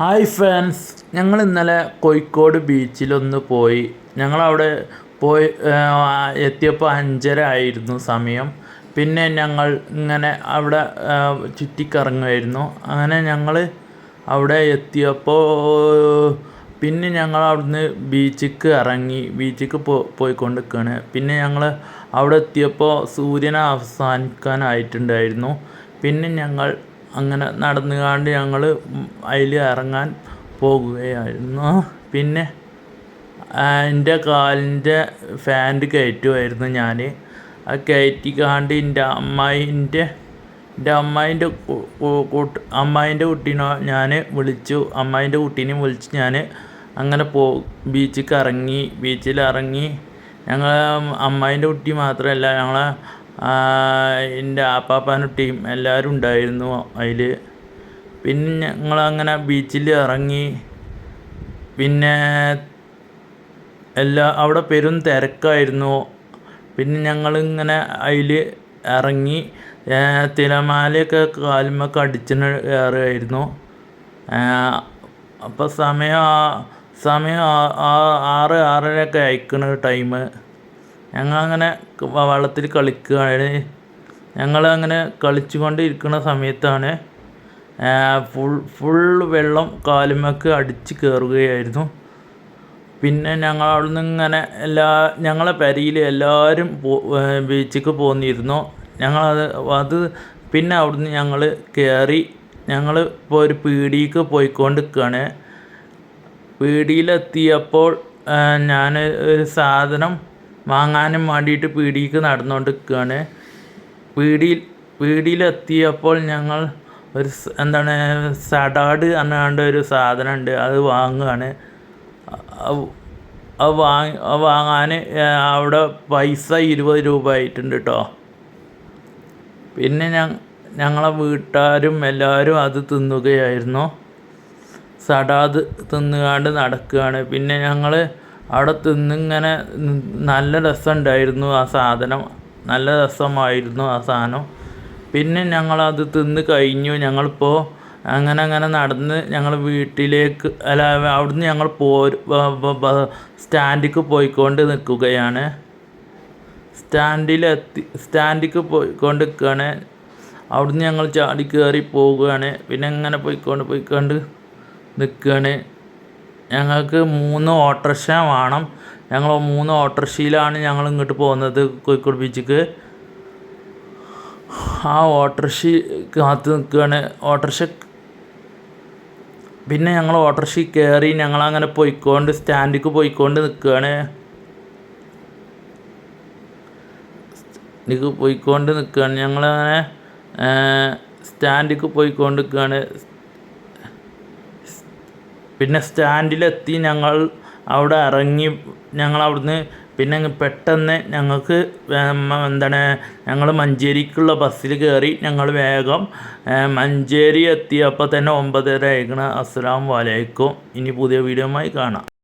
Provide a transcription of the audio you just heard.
Hi friends ഞങ്ങൾ ഇന്നലെ കോഴിക്കോട് ബീച്ചിലൊന്ന് പോയി. ഞങ്ങളവിടെ പോയി എത്തിയപ്പോൾ അഞ്ചര ആയിരുന്നു സമയം. പിന്നെ ഞങ്ങൾ ഇങ്ങനെ അവിടെ ചുറ്റിക്കറങ്ങുമായിരുന്നു അങ്ങനെ ഞങ്ങൾ അവിടെ എത്തിയപ്പോൾ പിന്നെ ഞങ്ങൾ അവിടുന്ന് ബീച്ചിക്ക് ഇറങ്ങി. ബീച്ചിക്ക് പോ പോയിക്കൊണ്ടിരിക്കുകയാണ്. പിന്നെ ഞങ്ങൾ അവിടെ എത്തിയപ്പോൾ സൂര്യൻ അവസാനിക്കാനായിട്ടുണ്ടായിരുന്നു. പിന്നെ ഞങ്ങൾ അങ്ങനെ നടന്നുകൊണ്ട് ഞങ്ങൾ അതിൽ ഇറങ്ങാൻ പോകുകയായിരുന്നു. പിന്നെ എന്റെ കാലിന്റെ ഫാന്റ് കയറ്റുമായിരുന്നു ഞാൻ അത് കയറ്റിക്കാണ്ട് എന്റെ അമ്മായിന്റെ എന്റെ അമ്മായിന്റെ അമ്മായിന്റെ കുട്ടീനെ ഞാൻ വിളിച്ചു. അമ്മായിന്റെ കുട്ടീനെ വിളിച്ച് ഞാൻ അങ്ങനെ പോ ബീച്ചിൽ ഇറങ്ങി ബീച്ചിൽ ഇറങ്ങി. ഞങ്ങൾ അമ്മായിന്റെ കുട്ടി മാത്രമല്ല ഞങ്ങളെ എന്റെ ടീം എല്ലാവരും ഉണ്ടായിരുന്നു അതിൽ പിന്നെ ഞങ്ങളങ്ങനെ ബീച്ചിൽ ഇറങ്ങി. പിന്നെ എല്ലാ അവിടെ പെരും തിരക്കായിരുന്നു. പിന്നെ ഞങ്ങളിങ്ങനെ അതിൽ ഇറങ്ങി. തിരമാലയൊക്കെ കാലുമൊക്കെ അടിച്ചിന് കയറുമായിരുന്നു അപ്പോൾ സമയം സമയം ആറ് ആറരയൊക്കെ അയക്കണ ടൈം ഞങ്ങളങ്ങനെ വള്ളത്തിൽ കളിക്കുകയാണ്. ഞങ്ങളങ്ങനെ കളിച്ചു കൊണ്ടിരിക്കുന്ന സമയത്താണ് ഫുൾ ഫുൾ വെള്ളം കാലുമ്മക്ക് അടിച്ച് കയറുകയായിരുന്നു പിന്നെ ഞങ്ങൾ അവിടെ നിന്ന് ഇങ്ങനെ എല്ലാ ഞങ്ങളെ പെരയിൽ എല്ലാവരും ബീച്ചിലേക്ക് പോന്നിരുന്നു. ഞങ്ങളത് അത് പിന്നെ അവിടുന്ന് ഞങ്ങൾ കയറി ഞങ്ങൾ ഇപ്പോൾ ഒരു പീടിക്ക് പോയിക്കൊണ്ടിരിക്കുകയാണ്. പീടിയിലെത്തിയപ്പോൾ ഞാൻ ഒരു സാധനം വാങ്ങാനും വേണ്ടിയിട്ട് പീടികയ്ക്ക് നടന്നുകൊണ്ടിരിക്കുകയാണ് പീടിയിൽ പീടിയിലെത്തിയപ്പോൾ ഞങ്ങൾ ഒരു എന്താണ് സഡാഡ് എന്നാണ്ട് ഒരു സാധനമുണ്ട്. അത് വാങ്ങുകയാണ് വാങ്ങി വാങ്ങാൻ അവിടെ പൈസ ഇരുപത് രൂപ ആയിട്ടുണ്ട് കേട്ടോ പിന്നെ ഞങ്ങളെ വീട്ടുകാരും എല്ലാവരും അത് തിന്നുകയായിരുന്നു. സടാത് തിന്നുകാണ്ട് നടക്കുകയാണ്. പിന്നെ ഞങ്ങൾ അവിടെ തിന്നിങ്ങനെ നല്ല രസമുണ്ടായിരുന്നു ആ സാധനം. നല്ല രസമായിരുന്നു ആ സാധനം. പിന്നെ ഞങ്ങളത് തിന്ന് കഴിഞ്ഞു. ഞങ്ങളിപ്പോൾ അങ്ങനെ അങ്ങനെ നടന്ന് ഞങ്ങൾ വീട്ടിലേക്ക് അല്ല അവിടുന്ന് ഞങ്ങൾ പോര് സ്റ്റാൻഡിലേക്ക് പോയിക്കൊണ്ട് നിൽക്കുകയാണ്. സ്റ്റാൻഡിലെത്തി സ്റ്റാൻഡിലേക്ക് പോയിക്കൊണ്ട് നിൽക്കുകയാണ്. അവിടുന്ന് ഞങ്ങൾ ചാടി കയറി പോവുകയാണ്. പിന്നെ ഇങ്ങനെ പോയിക്കൊണ്ട് പോയിക്കൊണ്ട് നിൽക്കുകയാണ്. ഞങ്ങൾക്ക് മൂന്ന് ഓട്ടോറിക്ഷ വേണം. ഞങ്ങൾ മൂന്ന് ഓട്ടോറിക്ഷയിലാണ് ഞങ്ങൾ ഇങ്ങോട്ട് പോകുന്നത് കോഴിക്കോട് ബീച്ചിക്ക്. ആ ഓട്ടോറിക്ഷ കാത്ത് നിൽക്കുകയാണ്. ഓട്ടോറിക്ഷ പിന്നെ ഞങ്ങൾ ഓട്ടോറിക്ഷയിൽ കയറി ഞങ്ങളങ്ങനെ പോയിക്കൊണ്ട് സ്റ്റാൻഡിലേക്ക് പോയിക്കൊണ്ട് നിൽക്കുകയാണ്. സ്റ്റാൻഡിലേക്ക് പോയിക്കൊണ്ട് നിൽക്കുകയാണ്. ഞങ്ങളങ്ങനെ സ്റ്റാൻഡിലേക്ക് പോയിക്കൊണ്ട് നിൽക്കുകയാണ്. പിന്നെ സ്റ്റാൻഡിലെത്തി ഞങ്ങൾ അവിടെ ഇറങ്ങി ഞങ്ങൾ അവിടുന്ന് പിന്നെ പെട്ടെന്ന് ഞങ്ങൾക്ക് എന്താണ് ഞങ്ങൾ മഞ്ചേരിക്കുള്ള ബസ്സിൽ കയറി ഞങ്ങൾ വേഗം മഞ്ചേരി എത്തിയപ്പോൾ തന്നെ ഒമ്പതര ആയിക്കണ. അസ്സലാം വലൈക്കും ഇനി പുതിയ വീഡിയോയുമായി കാണാം.